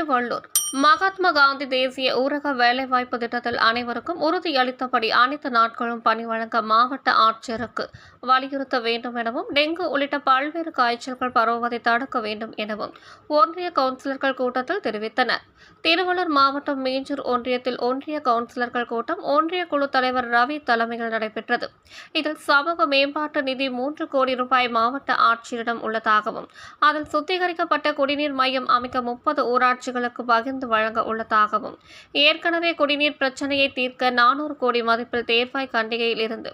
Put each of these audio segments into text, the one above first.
ছেড়ে மகாத்மா காந்தி தேசிய ஊரக வேலைவாய்ப்பு திட்டத்தில் அனைவருக்கும் உறுதியளித்தபடி அனைத்து நாட்களும் பணி வழங்க மாவட்ட ஆட்சியருக்கு வலியுறுத்த வேண்டும் எனவும் டெங்கு உள்ளிட்ட பல்வேறு காய்ச்சல்கள் பரவுவதை தடுக்க வேண்டும் எனவும் ஒன்றிய கவுன்சிலர்கள் கூட்டத்தில் தெரிவித்தனர். திருவள்ளூர் மாவட்டம் மீஞ்சூர் ஒன்றியத்தில் ஒன்றிய கவுன்சிலர்கள் கூட்டம் ஒன்றிய குழு தலைவர் ரவி தலைமையில் நடைபெற்றது. இதில் சமூக மேம்பாட்டு நிதி மூன்று கோடி ரூபாய் மாவட்ட ஆட்சியரிடம் உள்ளதாகவும் அதில் சுத்திகரிக்கப்பட்ட குடிநீர் மையம் அமைக்க முப்பது ஊராட்சிகளுக்கு பகிர்ந்து தொடர்ந்து வழங்க உள்ளதாகவும் ஏற்கனவே குடிநீர் பிரச்சனையை தீர்க்க நானூறு கோடி மதிப்பில் தேர்வாய் கண்டிகையில் இருந்து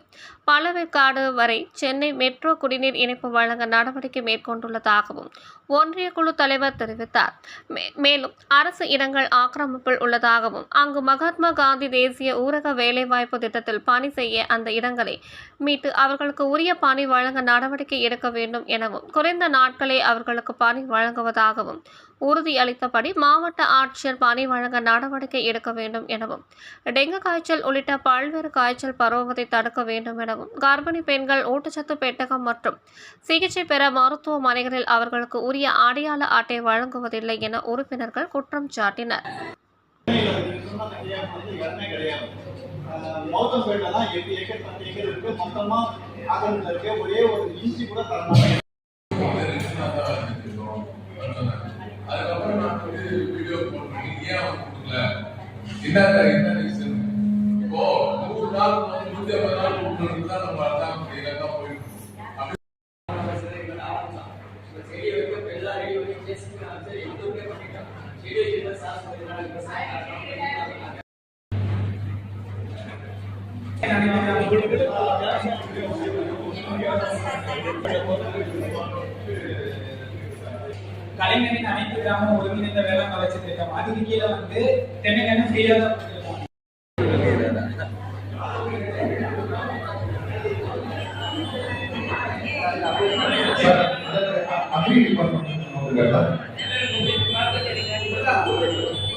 பழவேற்காடு வரை சென்னை மெட்ரோ குடிநீர் இணைப்பு வழங்க நடவடிக்கை மேற்கொண்டுள்ளதாகவும் ஒன்றிய குழு தலைவர் தெரிவித்தார். மேலும் அரசு இடங்கள் ஆக்கிரமிப்பில் உள்ளதாகவும் அங்கு மகாத்மா காந்தி தேசிய ஊரக வேலைவாய்ப்பு திட்டத்தில் பணி செய்ய அந்த இடங்களை மீட்டு அவர்களுக்கு உரிய பணி வழங்க நடவடிக்கை எடுக்க வேண்டும் எனவும் குறைந்த நாட்களே அவர்களுக்கு பணி வழங்குவதாகவும் உறுதியளித்தபடி மாவட்ட ஆட்சியர் பணி வழங்க நடவடிக்கை எடுக்க வேண்டும் எனவும் டெங்கு காய்ச்சல் உள்ளிட்ட பல்வேறு காய்ச்சல் பரவுவதை தடுக்க வேண்டும் எனவும் கர்ப்பிணி பெண்கள் ஊட்டச்சத்து பெட்டகம் மற்றும் சிகிச்சை பெற மருத்துவமனைகளில் அவர்களுக்கு உரிய அடையாள அட்டை வழங்குவதில்லை என உறுப்பினர்கள் குற்றம் சாட்டினர். மௌத்தம்பேட்டில் தான் எட்டு ஏக்கர் பத்து ஏக்கர் மொத்தமா ஒரே ஒரு இன்ச்சு கூட தரணும் கொடுக்கல என்னங்க என்ன ரீசன் இப்போ நூறு நாள் நூத்தி ஐம்பது நாள் கொடுக்கணும் தான் நம்ம அதான் இலக்கா போயிட்டு அப்படி கலைஞரின் அனைத்து கிராம ஒருங்கிணைந்த வேளாண் வளர்ச்சி திட்டம் அதுக்கு கீழே வந்து தென்னங்கன்னு ஃப்ரீயாக தான் கொடுத்துருக்கோம் அக்ரி